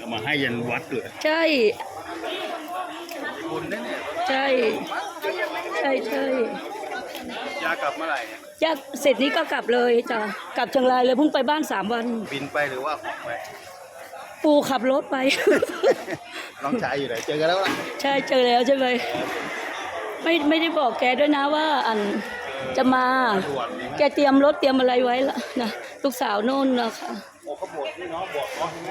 เอามาให้ยันวัดเลยใช่ บุญได้เนี่ยใช่ ใช่ใช่ยากลับเมื่อไหร่เนี่ยยากเสร็จนี้ก็กลับเลยจ้ะกลับเชียงรายเลยเพิ่งไปบ้านสามวัน บินไปหรือว่าของไปปูขับรถไป น้องชายอยู่ไหนเจอกันแล้วล่ะใช่เจอแล้วใช่ไหมไม่ไม่ได้บอกแกด้วยนะว่าอันจะมา ด่วนนี่แกเตรียมรถเตรียมอะไรไว้ละนะลูกสาวโน่นนะคะ โอ้เขาบวชนี่เนาะบวชเนาะใช่ไหม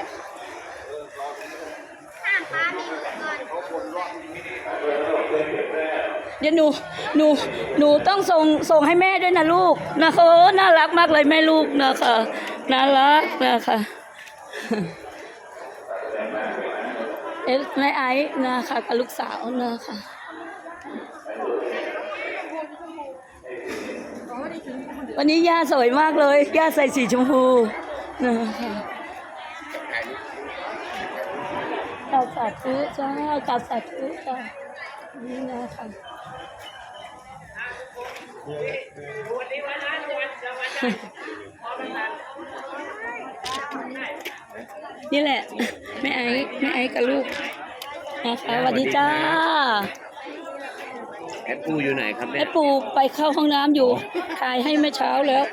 เดี๋ยวหนูหนูหนูต้องส่งส่งให้แม่ด้วยนะลูกนะคะน่ารักมากเลยแม่ลูกนะคะน่ารักนะคะเอ๊แม่ไอ้นะคะกับลูกสาวนะคะวันนี้ย่าสวยมากเลยย่าใส่สีชมพูนะคะกาธุจ้ากาสาธุจ้านี่นะคะนี่แหละแม่ไอ้แม่ไอ้กับลูกนะคะสวัสดีจ้าแอดปูอยู่ไหนครับแม่เนี่ยปู่ไปเข้าห้องน้ำอยู่ถ่ายให้เมื่อเช้าแล้ว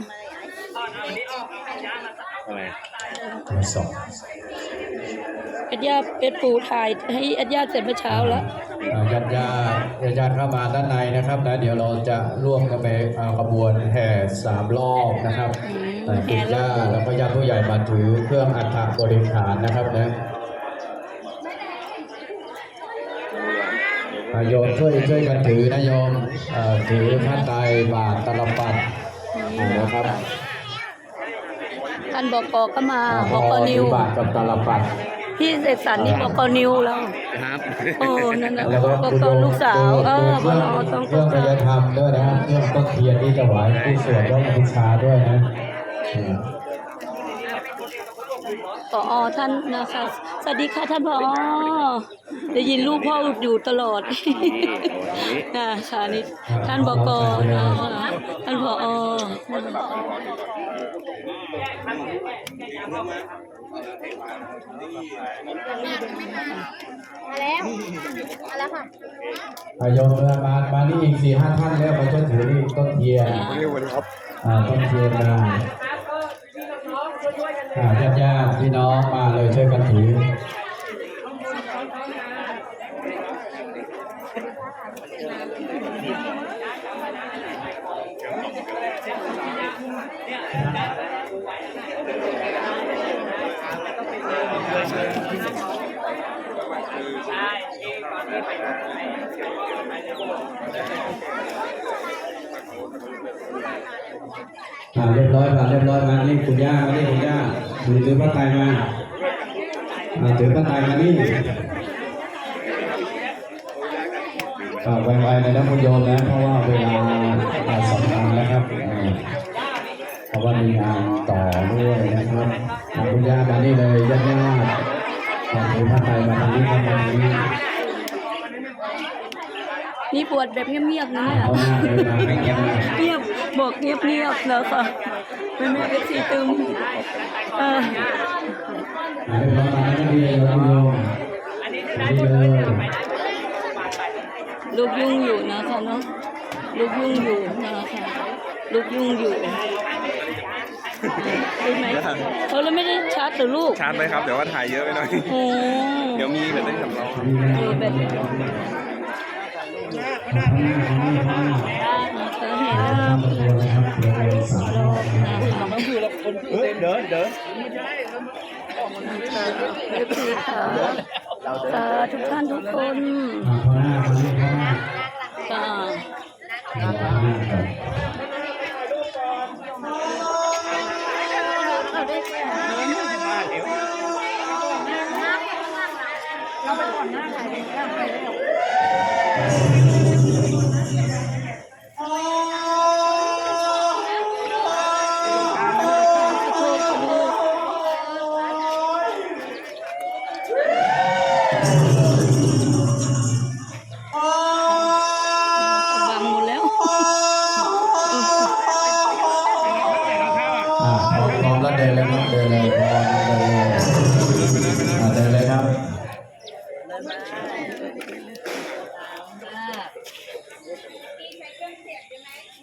ทำไมสองเอ็ดย่าเอ็ดปู่ถ่ายให้เอ็ดย่าเสร็จเมื่อเช้าแล้วญาติญาติญาติเข้ามาด้านในนะครับนะเดี๋ยวเราจะร่วมกันไปอ่าขบวนแห่สามรอบนะครับอืมแต่คุณแห่รอบย่าแล้วก็ญาติผู้ใหญ่มาถือเครื่องอัฐบริขารนะครับนะอ่าโยมช่วยช่วยกันถือนะโยมเอ่อถือผ้าไตรบาตรตลปัดอ่านะครับท่านบอกกก็มาอ่าบอกกนิวถือบาตรกับตลปัดพี่เสกสรรนี่บอกกนิวแล้วครับโอ้นั่นน่ะแล้วก็บอกคุณกโยมลูกสาวเออเคบรื่ออกงต้องเครื่องต้กาองยธรรมด้วยนะครับเครื่องต้นเทียนที่ถวายผู้สวดแล้วก็บูชาด้วยนะอืมปอท่านนะคะ สวัสดีค่ะท่านผอได้ยินลูกพ่ออยู่ตลอดนะคะนี่ท่านบกนะคะท่านผอมาแล้ว มาแล้วค่ะอะโยมมามา มานี่อีกสี่ห้าท่านแล้วมาช่วยถือนี่ต้นเทียนเรียกวันครับอ่าต้นเทียนมาอ่า ญาติญาติพี่น้องมาเลยช่วยกันถืออ่าเรียบร้อยมาเรียบร้อยมานี่คุณย่ามานี่คุณย่า ถือถือพระไตรมาอ่าถือพระไตรมานี่อ่าไวๆในน้ำพุโยมนะเพราะว่าเวลาอ่าสำคัญแล้วครับอ่าเพราะว่ามีงานต่อด้วยนะครับอ่าคุณย่ามานี่เลยญาติญาติอ่าถือพระไตรมาทางนี้ครับมาทางนี้นี่ปวดแบบเงียบๆนะเนี่ยเอาหน้าเลยมาไม่เงียบนะเงีย บบอกเงียบเงียบๆนะคะไม่ไม่เอฟซีตึมเอออ่าเรียบร้อยมาแล้วก็ดีเลยคุณโยมดีเลยลูกยุ่งอยู่นะคะเนาะลูกยุ่งอยู่นะคะลูกยุ่งอยู่รู้ไหมเขาแล้วไม่ได้ชาร์จเหรือลูก ชาร์จเลยครับเดี๋ยวว่าถ่ายเยอะไปหน่อยโอ้เดี๋ยวมีแบบเล่นสำรองเออแบบนี้ เออเห็นเดินเดินเอฟซีค่ะสาทุกท่านทุกคน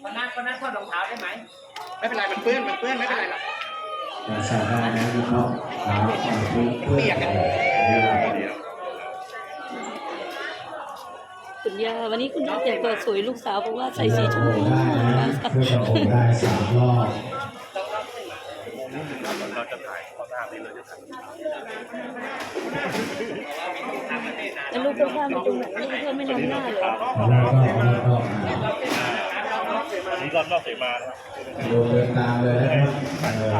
วันนั้นวันนั้นถอดรองเท้าได้ไหมไม่เป็นไรมันเปื้อนมันเปื้อนไม่เป็นไรหรอกแต่สาได้นะพี่น้องครับเพื่อนเพื่อนคุณย่าวันนี้คุณย่าแต่งตัวสวยลูกสาวบอกว่าใส่สีชมพูได้นะเพื่อนเราโอนได้สามรอบเราจะถ่ายขอทราบนี่เราจะถ่ายแล้วลูกเพื่อนมาดูลูกเพื่อนไม่นำหน้าเหรอแล้วก็แล้วก็ อันนี้รอบนอกเสมานะครับโยนเดินตามเลยนะครับ